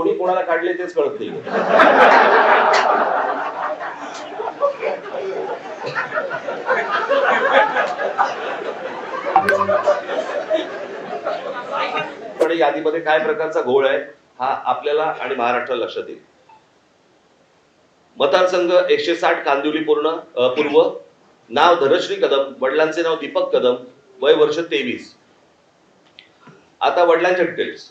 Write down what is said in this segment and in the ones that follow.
कोणी कोणाला काढले तेच कळत नाही. पण यादीमध्ये काय प्रकारचा घोळ आहे हा आपल्याला आणि महाराष्ट्राला लक्षात येईल. मतदारसंघ एकशे साठ कांदिवली पूर्ण पूर्व. नाव धनश्री कदम वडिलांचे नाव दीपक कदम वय वर्ष तेवीस. आता वडिलांचे डिटेल्स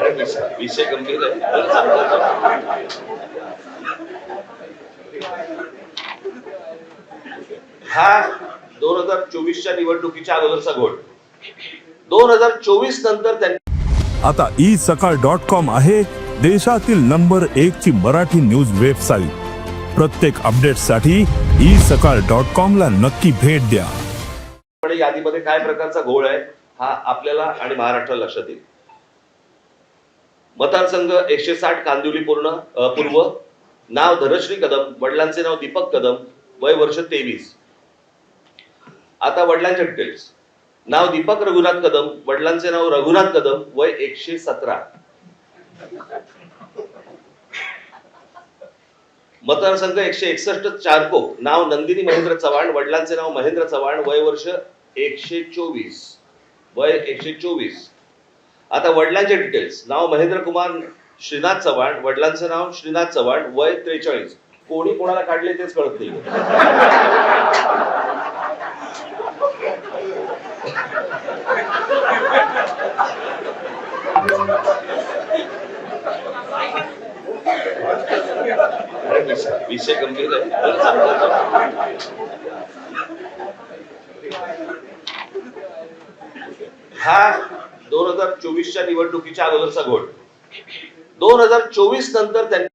अरे विषय गंभीर आहे. हा दोन हजार चोवीसच्या निवडणुकीच्या अगोदरचा घोळ. दोन हजार चोवीस नंतर त्यांनी आता ई सकाळ डॉट कॉम आहे देशातील नंबर एक ची मराठी न्यूज वेबसाईट. प्रत्येक अपडेटसाठी ई सकाळ डॉट कॉम ला नक्की भेट द्या. यादीमध्ये काय प्रकारचा घोळ आहे? हा आपल्याला आणि महाराष्ट्राला लक्षात येईल. मतदारसंघ एकशे साठ कांदिवली पूर्ण पूर्व. नाव धनश्री कदम वडिलांचे नाव दीपक कदम वय वर्ष तेवीस. आता वडिलांचे डिटेल्स नाव दीपक रघुनाथ कदम वडिलांचे नाव रघुनाथ कदम वय एकशे सतरा. मतदारसंघ एकशे एकसष्ट चारकोप. नाव नंदिनी महेंद्र चव्हाण वडिलांचे नाव महेंद्र चव्हाण वय वर्ष एकशे चोवीस. वय एकशे चोवीस. आता वडिलांचे डिटेल्स नाव महेंद्र कुमार श्रीनाथ चव्हाण. वडिलांचं नाव श्रीनाथ चव्हाण. वय त्रेचाळीस. कोणी कोणाला काढले तेच कळत नाही विषय गंभीर आहे. हा दोन हजार चोवीसच्या निवडणुकीच्या अगोदरचा घोट दोन हजार चोवीस नंतर त्यांनी